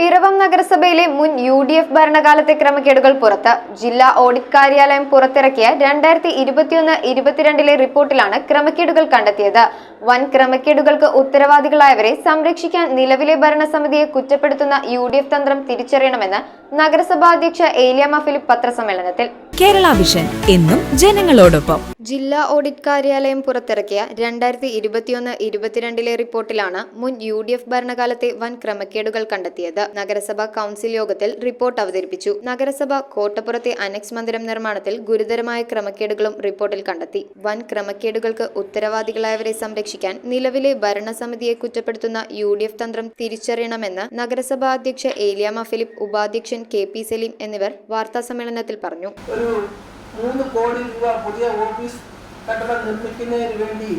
പിറവം നഗരസഭയിലെ മുൻ U D F ഭരണകാലത്തെ ക്രമക്കേടുകൾ പുറത്ത് ജില്ലാ ഓഡിറ്റ് കാര്യാലയം പുറത്തിറക്കിയ രണ്ടായിരത്തി ഇരുപത്തിയൊന്ന് ഇരുപത്തിരണ്ടിലെ റിപ്പോർട്ടിലാണ് ക്രമക്കേടുകൾ കണ്ടെത്തിയത്. വൻ ക്രമക്കേടുകൾക്ക് ഉത്തരവാദികളായവരെ സംരക്ഷിക്കാൻ നിലവിലെ ഭരണസമിതിയെ കുറ്റപ്പെടുത്തുന്ന യു ഡി എഫ് തന്ത്രം തിരിച്ചറിയണമെന്ന് നഗരസഭാ അധ്യക്ഷ ഏലിയാമ ഫിലിപ്പ് പത്രസമ്മേളനത്തിൽ. കേരള വിഷൻ എന്നും ജനങ്ങളോടൊപ്പം. ജില്ലാ ഓഡിറ്റ് കാര്യാലയം പുറത്തിറക്കിയ രണ്ടായിരത്തി ഇരുപത്തിയൊന്ന് ഇരുപത്തിരണ്ടിലെ റിപ്പോർട്ടിലാണ് മുൻ യു ഡി എഫ് ഭരണകാലത്തെ വൻ ക്രമക്കേടുകൾ കണ്ടെത്തിയത്. നഗരസഭാ കൗൺസിൽ യോഗത്തിൽ റിപ്പോർട്ട് അവതരിപ്പിച്ചു. നഗരസഭ കോട്ടപ്പുറത്തെ അനക്സ് മന്ദിരം നിർമ്മാണത്തിൽ ഗുരുതരമായ ക്രമക്കേടുകളും റിപ്പോർട്ടിൽ കണ്ടെത്തി. വൻ ക്രമക്കേടുകൾക്ക് ഉത്തരവാദികളായവരെ സംരക്ഷിക്കാൻ നിലവിലെ ഭരണസമിതിയെ കുറ്റപ്പെടുത്തുന്ന യു ഡി എഫ് തന്ത്രം തിരിച്ചറിയണമെന്ന് നഗരസഭാ അധ്യക്ഷ ഏലിയാമ ഫിലിപ്പ് ഉപാധ്യക്ഷൻ കെ പി സലീം എന്നിവർ വാർത്താസമ്മേളനത്തിൽ പറഞ്ഞു. മൂന്ന് കോടി രൂപ പുതിയ ഓഫീസ് കെട്ടിടം നിർമ്മിക്കുന്നതിന് വേണ്ടി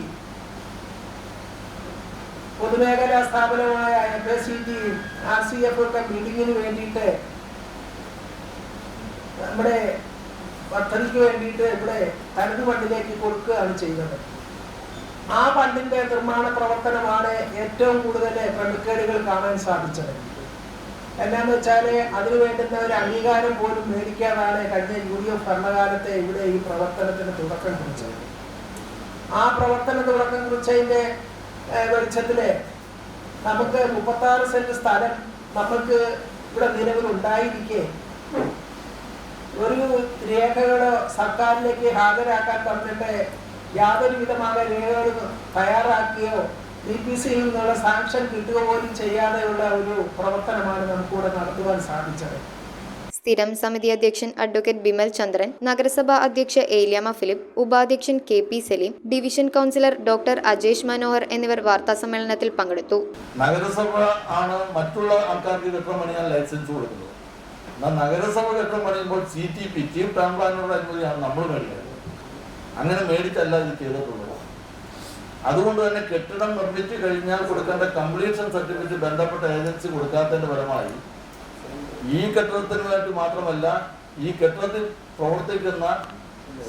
പൊതുമേഖലാ സ്ഥാപനമായ F S C T R C F ഒക്കെ ബിൽഡിങ്ങിന് വേണ്ടിയിട്ട് നമ്മുടെ പദ്ധതിക്ക് വേണ്ടിയിട്ട് ഇവിടെ തനത് ഫണ്ടിലേക്ക് കൊടുക്കുകയാണ് ചെയ്തത് ആ ഫണ്ടിന്റെ നിർമ്മാണ പ്രവർത്തനമാണ് ഏറ്റവും കൂടുതൽ ക്രമക്കേടുകൾ കാണാൻ സാധിച്ചത്. എന്നാന്ന് വെച്ചാൽ അതിന് വേണ്ടുന്ന ഒരു അംഗീകാരം പോലും മേടിക്കാതാണ് കഴിഞ്ഞ യു ഡി എഫ് ഭരണകാലത്തെ ഇവിടെ ഈ പ്രവർത്തനത്തിന് തുടക്കം കുറിച്ചത്. ആ പ്രവർത്തന തുടക്കം കുറിച്ചതിന്റെ വെളിച്ചത്തിൽ നമുക്ക് മുപ്പത്തി ആറ് സെന്റ് സ്ഥലം നമുക്ക് ഇവിടെ നിലവിലുണ്ടായിരിക്കെ ഒരു രേഖകളോ സർക്കാരിലേക്ക് ഹാജരാക്കാൻ പറഞ്ഞിട്ട് യാതൊരു വിധമായ രേഖകളും തയ്യാറാക്കിയോ ഡി പി സിയിൽ നിന്നുള്ള സാങ്ഷൻ കിട്ടുക പോലും ചെയ്യാതെയുള്ള ഒരു പ്രവർത്തനമാണ് നമുക്കിവിടെ നടത്തുവാൻ സാധിച്ചത് സ്ഥിരം സമിതി അധ്യക്ഷൻ അഡ്വക്കേറ്റ് ബിമൽ ചന്ദ്രൻ നഗരസഭാ അധ്യക്ഷ ഏലിയാമ ഫിലിപ്പ് ഉപാധ്യക്ഷൻ K P Saleem division councillor doctor Ajesh Manohar എന്നിവർ വാർത്താ സമ്മേളനത്തിൽ പങ്കെടുത്തു നഗരസഭ ആണ് മറ്റുള്ള ആൾക്കാർക്ക് കെട്ടിടം പണിയാൻ ലൈസൻസ് കൊടുക്കുന്നത് എന്നാൽ നഗരസഭ കെട്ടിടം പണിയുമ്പോൾ C T P chief town പ്ലാനോട് അനുമതിയാണ് നമ്മൾ മേടിക്കുന്നത് അങ്ങനെ മേടിച്ചല്ല ഇത് ചെയ്തിട്ടുള്ളത് അതുകൊണ്ട് തന്നെ കെട്ടിടം നിർമ്മിച്ചു കഴിഞ്ഞാൽ കൊടുക്കേണ്ട കംപ്ലീഷൻ സർട്ടിഫിക്കറ്റ് ബന്ധപ്പെട്ട ഏജൻസി കൊടുക്കാത്തതിന്റെ ഫലമായി ഈ കെട്ടിടത്തിനുമായിട്ട് മാത്രമല്ല ഈ കെട്ടിടത്തിൽ പ്രവർത്തിക്കുന്ന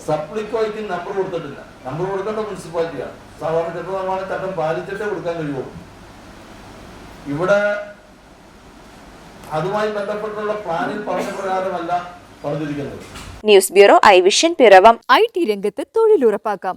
സപ്ലിക്കോയ്ക്ക് നമ്പർ കൊടുത്തിട്ടില്ല. നമ്പർ കൊടുക്കേണ്ട മുനിസിപ്പാലിറ്റിയാണ് സാധാരണ കെട്ടിട നിർമ്മാണ ചട്ടം പാലിച്ചിട്ടേ കൊടുക്കാൻ കഴിയുള്ളൂ. ഇവിടെ അതുമായി ബന്ധപ്പെട്ടുള്ള പ്ലാനിൽ പറഞ്ഞ പ്രകാരമല്ല പണിതിരിക്കുന്നത് news bureau I vision Piravam. I T രംഗത്ത് തൊഴിലുറപ്പാക്കാം.